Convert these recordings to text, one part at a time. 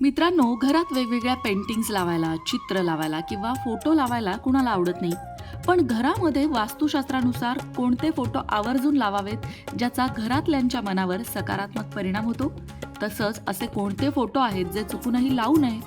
मित्रांनो घरात वेगवेगळ्या पेंटिंग्स लावायला चित्र लावायला किंवा फोटो लावायला कुणाला आवडत नाही. पण घरामध्ये वास्तुशास्त्रानुसार कोणते फोटो आवर्जून लावावेत ज्याचा घरातल्यांच्या मनावर सकारात्मक परिणाम होतो? तसंच असे कोणते फोटो आहेत जे चुकूनही लावू नये?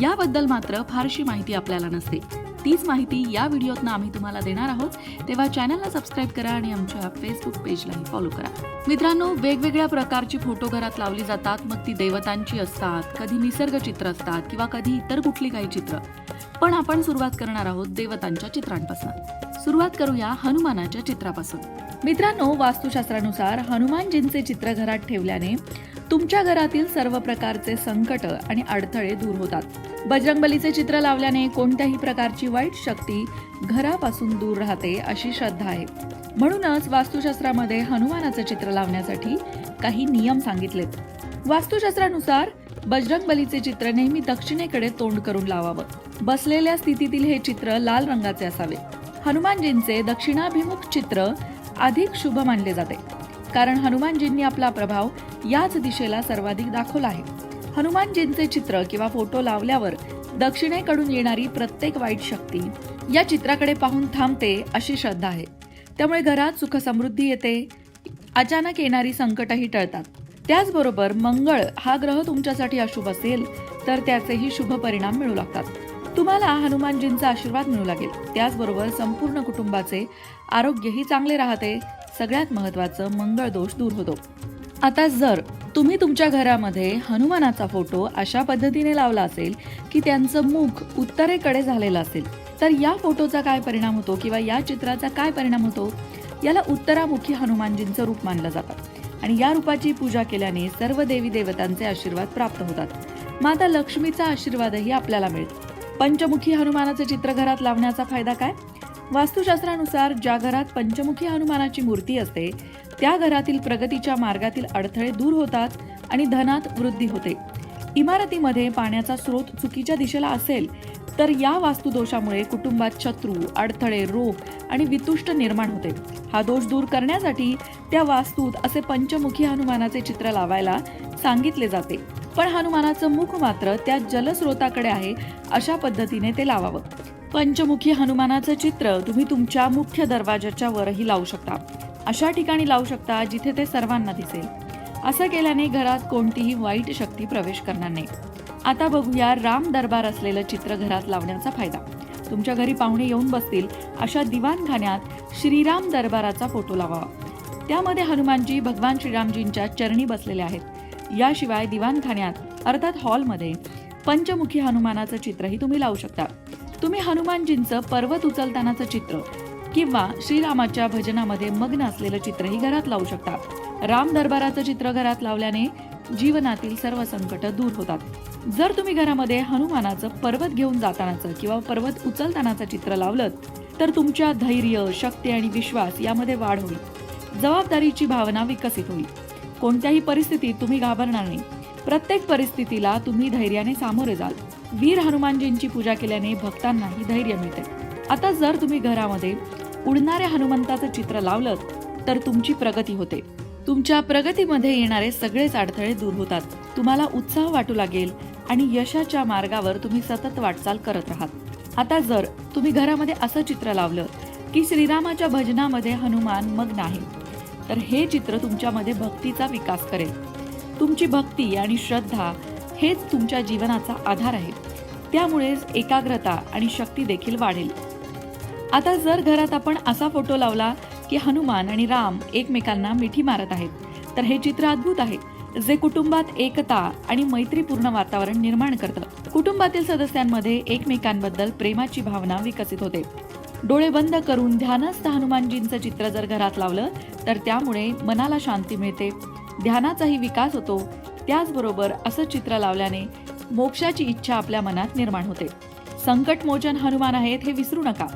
याबद्दल मात्र फारशी माहिती आपल्याला नसते. तीच माहिती या व्हिडिओतनं आम्ही तुम्हाला देणार आहोत. तेव्हा चॅनलला सबस्क्राईब करा आणि आमच्या फेसबुक पेजलाही फॉलो करा. मित्रांनो वेगवेगळ्या प्रकारची फोटो घरात लावली जातात. मग ती देवतांची असतात कधी निसर्ग चित्र असतात किंवा कधी इतर कुठली काही चित्र. पण आपण सुरुवात करणार आहोत देवतांच्या चित्रांपासून. सुरुवात करूया हनुमानाच्या चित्रापासून. मित्रांनो वास्तुशास्त्रानुसार हनुमानजींचे चित्र घरात ठेवल्याने तुमच्या घरातील सर्व प्रकारचे संकट आणि अडथळे दूर होतात. बजरंगबलीचे चित्र लावल्याने कोणत्याही प्रकारची वाईट शक्ती घरापासून दूर राहते अशी श्रद्धा आहे. म्हणूनच वास्तुशास्त्रामध्ये हनुमानाचं चित्र लावण्यासाठी काही नियम सांगितलेत. वास्तुशास्त्रानुसार बजरंगबलीचे चित्र नेहमी दक्षिणेकडे तोंड करून लावावं. बसलेल्या स्थितीतील हे चित्र लाल रंगाचे असावे. हनुमानजींचे दक्षिणाभिमुख चित्र अधिक शुभ मानले जाते. कारण हनुमानजींनी आपला प्रभाव याच दिशेला सर्वाधिक दाखवला आहे. हनुमानजींचे चित्र किंवा फोटो लावल्यावर दक्षिणेकडून येणारी प्रत्येक वाईट शक्ती या चित्राकडे पाहून थांबते अशी श्रद्धा आहे. त्यामुळे घरात सुखसमृद्धी येते. अचानक येणारी संकटही टळतात. त्याचबरोबर मंगळ हा ग्रह तुमच्यासाठी अशुभ असेल तर त्याचेही शुभ परिणाम मिळू लागतात. तुम्हाला हनुमानजींचा आशीर्वाद मिळू लागेल. त्याचबरोबर संपूर्ण कुटुंबाचे आरोग्यही चांगले राहते. सगळ्यात महत्त्वाचं मंगळ दोष दूर होतो. आता जर तुम्ही तुमच्या घरामध्ये हनुमानाचा फोटो अशा पद्धतीने लावला असेल की त्यांचं मुख उत्तरेकडे झालेलं असेल तर या फोटोचा काय परिणाम होतो किंवा या चित्राचा काय परिणाम होतो? याला उत्तरामुखी हनुमानजींचं रूप मानलं जातं. आणि या रूपाची पूजा केल्याने सर्व देवी देवतांचे आशीर्वाद प्राप्त होतात. माता लक्ष्मीचा आशीर्वादही आपल्याला मिळतो. पंचमुखी हनुमानाचे चित्र घरात लावण्याचा फायदा काय? वास्तुशास्त्रानुसार ज्या घरात पंचमुखी हनुमानाची मूर्ती असते त्या घरातील प्रगतीच्या मार्गातील अडथळे दूर होतात आणि धनात वृद्धी होते. इमारतीमध्ये पाण्याचा स्रोत चुकीच्या दिशेला असेल तर या वास्तुदोषामुळे कुटुंबात शत्रू अडथळे रोग आणि वितुष्ट निर्माण होते. हा दोष दूर करण्यासाठी त्या वास्तूत असे पंचमुखी हनुमानाचे चित्र लावायला सांगितले जाते. पण हनुमानाचं मुख मात्र त्या जलस्रोताकडे आहे अशा पद्धतीने ते लावावं. पंचमुखी हनुमानाचं चित्र तुम्ही तुमच्या मुख्य दरवाजाच्या वरही लावू शकता. अशा ठिकाणी लावू शकता जिथे ते सर्वांना दिसेल. असं केल्याने घरात कोणतीही वाईट शक्ती प्रवेश करणार नाही. आता बघूया राम दरबार असलेलं चित्र घरात लावण्याचा फायदा. तुमच्या घरी पाहुणे येऊन बसतील अशा दिवाणखान्यात श्रीराम दरबाराचा फोटो लावावा. त्यामध्ये हनुमानजी भगवान श्रीरामजींच्या चरणी बसलेले आहेत. याशिवाय दिवाणखान्यात अर्थात हॉलमध्ये पंचमुखी हनुमानाचं चित्रही तुम्ही लावू शकता. तुम्ही हनुमानजींचं पर्वत उचलतानाचं चित्र किंवा श्रीरामाच्या भजनामध्ये मग्न असलेलं चित्रही घरात लावू शकता. राम दरबाराचं चित्र घरात लावल्याने जीवनातील सर्व संकट दूर होतात. जर तुम्ही घरामध्ये हनुमानाचं पर्वत घेऊन जातानाचं किंवा पर्वत उचलतानाचं चित्र लावलं तर तुमच्या धैर्य शक्ती आणि विश्वास यामध्ये वाढ होईल. जबाबदारीची भावना विकसित होईल. कोणत्याही परिस्थितीत तुम्ही घाबरणार नाही. प्रत्येक परिस्थितीला तुम्ही धैर्याने सामोरे जाल. वीर हनुमानजींची पूजा केल्याने भक्तांनाही धैर्य मिळते. आता जर तुम्ही घरामध्ये उडणाऱ्या हनुमंताचं चित्र लावलं तर तुमची प्रगती होते. तुमच्या प्रगतीमध्ये येणारे सगळेच अडथळे दूर होतात. तुम्हाला उत्साह वाटू लागेल आणि यशाच्या मार्गावर तुम्ही सतत वाटचाल करत राहात आता जर तुम्ही घरामध्ये असं चित्र लावलं की श्रीरामाच्या भजनामध्ये हनुमान मग्न आहे तर हे चित्र तुमच्यामध्ये भक्तीचा विकास करेल. तुमची भक्ती आणि श्रद्धा हेच तुमच्या जीवनाचा आधार आहे. त्यामुळेच एकाग्रता आणि शक्ती देखील वाढेल. आता जर घरात आपण असा फोटो लावला की हनुमान आणि राम एकमेकांना मिठी मारत आहेत तर हे चित्र अद्भुत आहे जे कुटुंबात एकता आणि मैत्रीपूर्ण वातावरण निर्माण करतं. कुटुंबातील सदस्यांमध्ये एकमेकांबद्दल प्रेमाची भावना विकसित होते. डोळे बंद करून ध्यानस्थ हनुमानजींचं चित्र जर घरात लावलं तर त्यामुळे मनाला शांती मिळते ध्यानाचाही विकास होतो. त्याचबरोबर असं चित्र लावल्याने मोक्षाची इच्छा आपल्या मनात निर्माण होते. संकटमोचन हनुमान आहेत हे विसरू नका.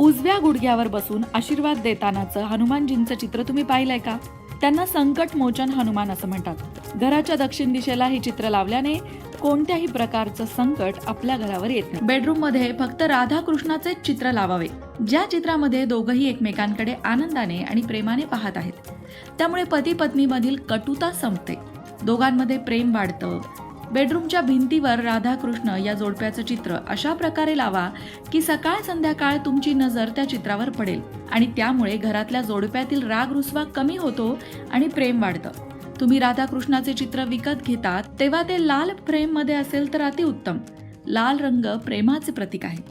उजव्या गुडघ्यावर बसून आशीर्वाद देतानाचं हनुमानजींचं चित्र तुम्ही पाहिलंय का? त्यांना संकट मोचन हनुमान असं म्हणतात. घराच्या दक्षिण दिशेला हे चित्र लावल्याने कोणत्याही प्रकारचं संकट आपल्या घरावर येत नाही. बेडरूममध्ये फक्त राधा कृष्णाचे चित्र लावावे. ज्या चित्रामध्ये दोघही एकमेकांकडे आनंदाने आणि प्रेमाने पाहत आहेत. त्यामुळे पती पत्नी मधील कटुता संपते. दोघांमध्ये प्रेम वाढतं. बेडरूमच्या भिंतीवर राधाकृष्ण या जोडप्याचं चित्र अशा प्रकारे लावा की सकाळ संध्याकाळ तुमची नजर त्या चित्रावर पडेल आणि त्यामुळे घरातल्या जोडप्यातील राग रुसवा कमी होतो आणि प्रेम वाढतं. तुम्ही राधाकृष्णाचे चित्र विकत घेतात तेव्हा ते लाल फ्रेममध्ये असेल तर अतिउत्तम. लाल रंग प्रेमाचे प्रतीक आहे.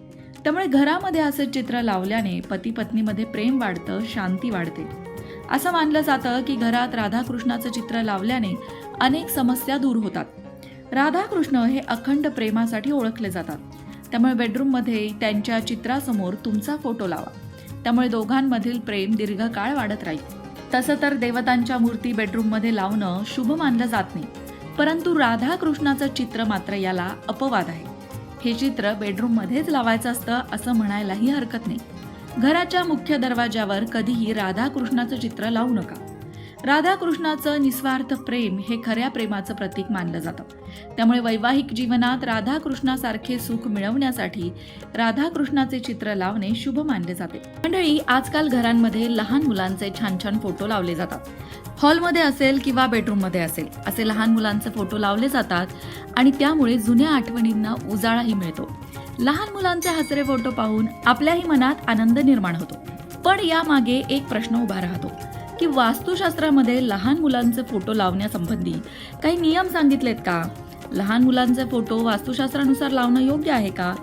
त्यामुळे घरामध्ये असे चित्र लावल्याने पती पत्नीमध्ये प्रेम वाढतं शांती वाढते. असं मानलं जातं की घरात राधाकृष्णाचं चित्र लावल्याने अनेक समस्या दूर होतात. राधाकृष्ण हे अखंड प्रेमासाठी ओळखले जातात. त्यामुळे बेडरूममध्ये त्यांच्या चित्रासमोर तुमचा फोटो लावा. त्यामुळे दोघांमधील प्रेम दीर्घकाळ वाढत राहील. तसं तर देवतांच्या मूर्ती बेडरूममध्ये लावणं शुभ मानलं जात नाही. परंतु राधाकृष्णाचं चित्र मात्र याला अपवाद आहे. हे चित्र बेडरूममध्येच लावायचं असतं असं म्हणायलाही हरकत नाही. घराच्या मुख्य दरवाजावर कधीही राधाकृष्णाचं चित्र लावू नका. राधाकृष्णाचं निस्वार्थ प्रेम हे खऱ्या प्रेमाचं प्रतीक मानलं जातं. त्यामुळे वैवाहिक जीवनात राधाकृष्णासारखे सुख मिळवण्यासाठी राधाकृष्णाचे चित्र लावणे शुभ मानले जाते. मंडळी आजकाल घरांमध्ये लहान मुलांचे छान छान फोटो लावले जातात. हॉलमध्ये असेल किंवा बेडरूममध्ये असेल असे लहान मुलांचे फोटो लावले जातात आणि त्यामुळे जुन्या आठवणींना उजाळाही मिळतो. लहान मुलांचे हसरे फोटो पाहून आपल्याही मनात आनंद निर्माण होतो. पण यामागे एक प्रश्न उभा राहतो. की वास्तुशास्त्रामध्ये लहान मुलांचे फोटो लावण्यासंबंधी काही नियम सांगितलेत का? लहान मुलांचे फोटो वास्तुशास्त्रानुसार लावणं योग्य आहे का?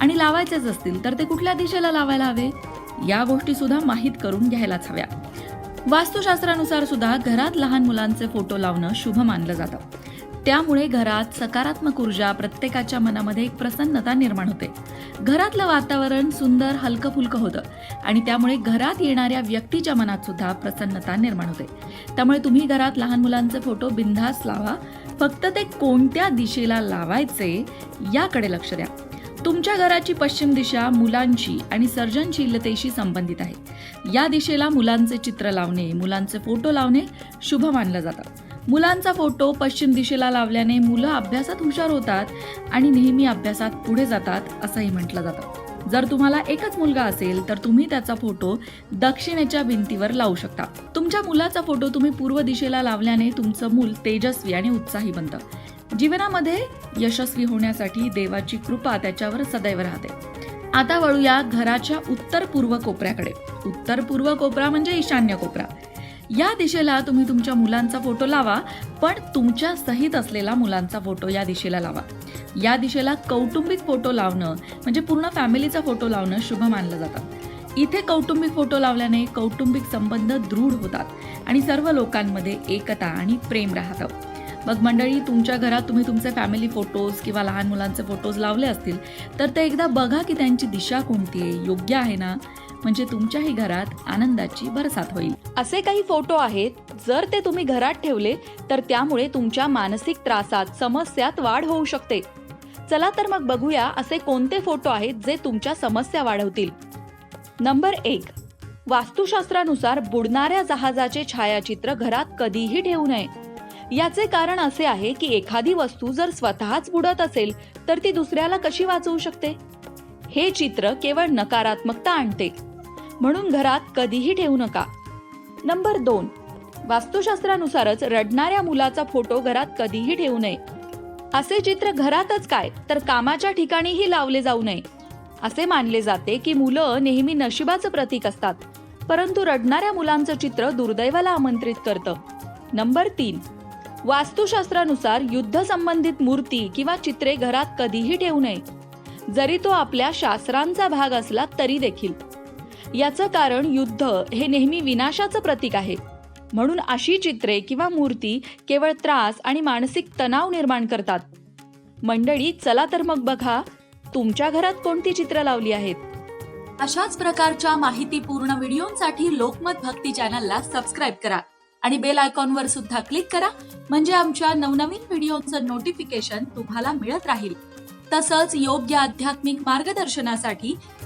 आणि लावायचेच असतील तर ते कुठल्या दिशेला लावायला हवे? या गोष्टी सुद्धा माहीत करून घ्यायलाच हव्या. वास्तुशास्त्रानुसार सुद्धा घरात लहान मुलांचे फोटो लावणं शुभ मानलं जातं. त्यामुळे घरात सकारात्मक ऊर्जा प्रत्येकाच्या मनामध्ये एक प्रसन्नता निर्माण होते. घरातलं वातावरण सुंदर हलकं फुलकं होतं आणि त्यामुळे घरात येणाऱ्या व्यक्तीच्या मनात सुद्धा प्रसन्नता निर्माण होते. त्यामुळे तुम्ही घरात लहान मुलांचे फोटो बिनधास्त लावा. फक्त ते कोणत्या दिशेला लावायचे याकडे लक्ष द्या. तुमच्या घराची पश्चिम दिशा मुलांची आणि सर्जनशीलतेशी संबंधित आहे. या दिशेला मुलांचे चित्र लावणे मुलांचे फोटो लावणे शुभ मानलं जातं. मुलांचा फोटो पश्चिम दिशेला लावल्याने मुलं अभ्यासात हुशार होतात आणि नेहमी अभ्यासात पुढे जातात असंही म्हटलं जातं. जर तुम्हाला एकच मुलगा असेल तर तुम्ही त्याचा फोटो दक्षिणेच्या भिंतीवर लावू शकता. तुमच्या मुलाचा फोटो तुम्ही पूर्व दिशेला लावल्याने तुमचं मूल तेजस्वी आणि उत्साही बनतं. जीवनामध्ये यशस्वी होण्यासाठी देवाची कृपा त्याच्यावर सदैव राहते. आता वळूया घराच्या उत्तर पूर्व कोपऱ्याकडे. उत्तर पूर्व कोपरा म्हणजे ईशान्य कोपरा. या दिशेला तुम्ही तुमच्या मुलांचा फोटो लावा पण तुमच्या सहित असलेला मुलांचा फोटो या दिशेला लावा. या दिशेला कौटुंबिक फोटो लावणं म्हणजे पूर्ण फॅमिलीचा फोटो लावणं शुभ मानलं जातं. इथे कौटुंबिक फोटो लावल्याने कौटुंबिक संबंध दृढ होतात आणि सर्व लोकांमध्ये एकता आणि प्रेम राहतं. मग मंडळी तुमच्या घरात तुम्ही तुमचे फॅमिली फोटोज किंवा लहान मुलांचे फोटोज लावले असतील तर ते एकदा बघा की त्यांची दिशा कोणती आहे योग्य आहे ना? म्हणजे तुमच्याही घरात आनंदाची बरसात होईल. असे काही फोटो आहेत. जर ते तुम्ही घरात ठेवले तर त्यामुळे तुमच्या मानसिक त्रासात समस्यात वाढ होऊ शकते. चला तर मग बघूया असे कोणते फोटो आहेत जे तुमच्या समस्या वाढवतील. नंबर एक. वास्तुशास्त्रानुसार बुडणाऱ्या जहाजाचे छायाचित्र घरात कधीही ठेवू नये. याचे कारण असे आहे की एखादी वस्तू जर स्वतःच बुडत असेल तर ती दुसऱ्याला कशी वाचवू शकते? हे चित्र केवळ नकारात्मकता आणते. म्हणून घरात कधीही ठेवू नका. नंबर दोन. वास्तुशास्त्रानुसारच रडणाऱ्या मुलाचा फोटो घरात कधीही ठेवू नये. असे चित्र घरातच काय तर कामाच्या ठिकाणीही लावले जाऊ नये. असे मानले जाते की मुलं नेहमी नशिबाचं प्रतीक असतात परंतु रडणाऱ्या मुलांचं चित्र दुर्दैवाला आमंत्रित करतं. नंबर तीन. वास्तुशास्त्रानुसार युद्ध संबंधित मूर्ती किंवा चित्रे घरात कधीही ठेवू नये. जरी तो आपल्या शास्त्रांचा भाग असला तरी देखील. याचं कारण युद्ध हे नेहमी विनाशाचं प्रतीक आहे. म्हणून अशी चित्रे किंवा मूर्ती केवळ त्रास आणि मानसिक तणाव निर्माण करतात. मंडळी चला तर मग बघा तुमच्या घरात कोणती चित्र लावली आहेत? अशाच प्रकारच्या माहितीपूर्ण व्हिडिओंसाठी लोकमत भक्ती चॅनलला सबस्क्राईब करा आणि बेल आयकॉनवर सुद्धा क्लिक करा म्हणजे आमच्या नवनवीन व्हिडिओचं नोटिफिकेशन तुम्हाला मिळत राहील. तसंच योग्य आध्यात्मिक मार्गदर्शनासाठी